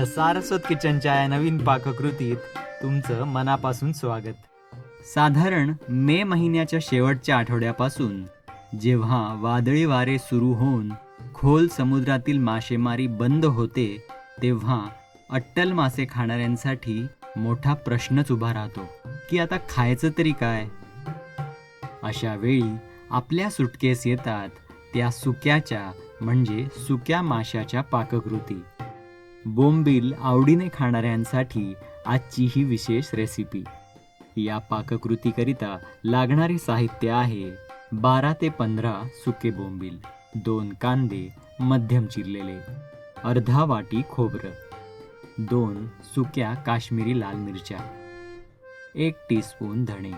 The Saraswat किचनच्या या नवीन पाककृतीत तुमचं मनापासून स्वागत. साधारण मे महिन्याच्या शेवटच्या आठवड्यापासून जेव्हा वादळी वारे सुरू होऊन खोल समुद्रातील मासेमारी बंद होते तेव्हा अट्टल मासे खाणाऱ्यांसाठी मोठा प्रश्नच उभा राहतो की आता खायचं तरी काय? अशा वेळी आपल्या सुटकेस येतात त्या सुक्याच्या म्हणजे सुक्या माशाच्या पाककृती. बोंबील आवडीने खाणाऱ्यांसाठी आजची ही विशेष रेसिपी या पाककृतीकरिता लागणारे साहित्य आहे बारा ते पंधरा सुके बोंबील दोन कांदे मध्यम चिरलेले अर्धा वाटी खोबरं दोन सुक्या काश्मीरी लाल मिरच्या एक टीस्पून धणे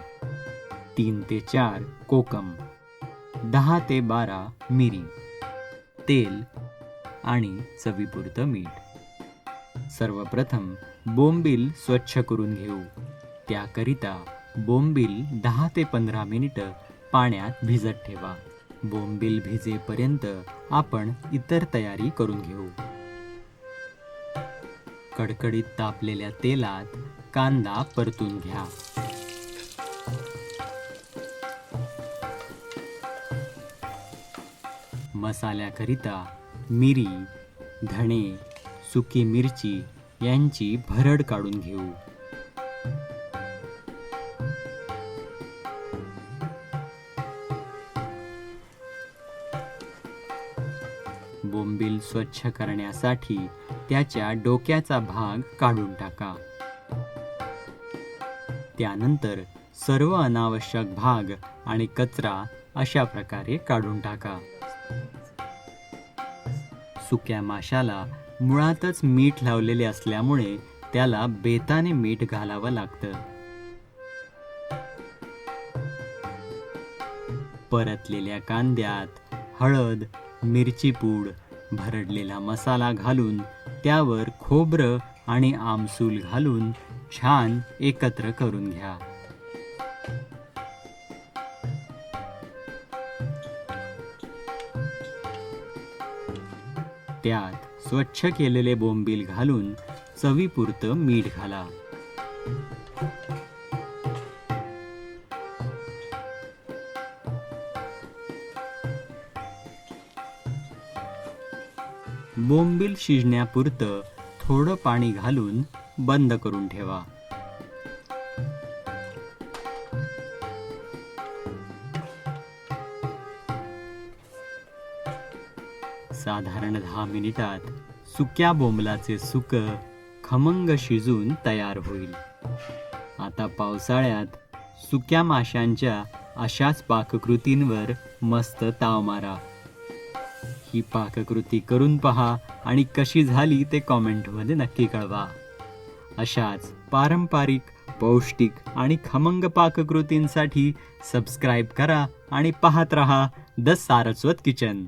तीन ते चार कोकम दहा ते बारा मिरी तेल आणि चवीपुरतं मीठ. सर्वप्रथम बोंबील स्वच्छ करून घेऊ. त्याकरिता बोंबील दहा ते पंधरा मिनिटं पाण्यात भिजत ठेवा. बोंबील भिजेपर्यंत आपण इतर तयारी करून घेऊ. कडकडीत तापलेल्या तेलात कांदा परतून घ्या. मसाल्याकरिता मिरी धणे सुकी मिरची यांची भरड काढून घेऊ. बोंबील स्वच्छ करण्यासाठी त्याच्या डोक्याचा भाग काढून टाका. त्यानंतर सर्व अनावश्यक भाग आणि कचरा अशा प्रकारे काढून टाका. सुक्या माशाला मुळातच मीठ लावलेले असल्यामुळे त्याला बेताने मीठ घालावं लागतं. परतलेल्या कांद्यात हळद मिरची पूड भरडलेला मसाला घालून त्यावर खोबरं आणि आमसूल घालून छान एकत्र करून घ्या. त्यात स्वच्छ केलेले बोंबील घालून चवीपुरतं मीठ घाला. बोंबील शिजण्यापुरतं थोडं पाणी घालून बंद करून ठेवा. साधारण दहा मिनिटात सुक्या बोंबलाचे सुक खमंग शिजून तयार होईल. आता पावसाळ्यात सुक्या माशांच्या अशाच पाककृतींवर मस्त ताव मारा. ही पाककृती करून पहा आणि कशी झाली ते कॉमेंटमध्ये नक्की कळवा. अशाच पारंपरिक पौष्टिक आणि खमंग पाककृतींसाठी सबस्क्राईब करा आणि पाहत रहा द सारस्वत किचन.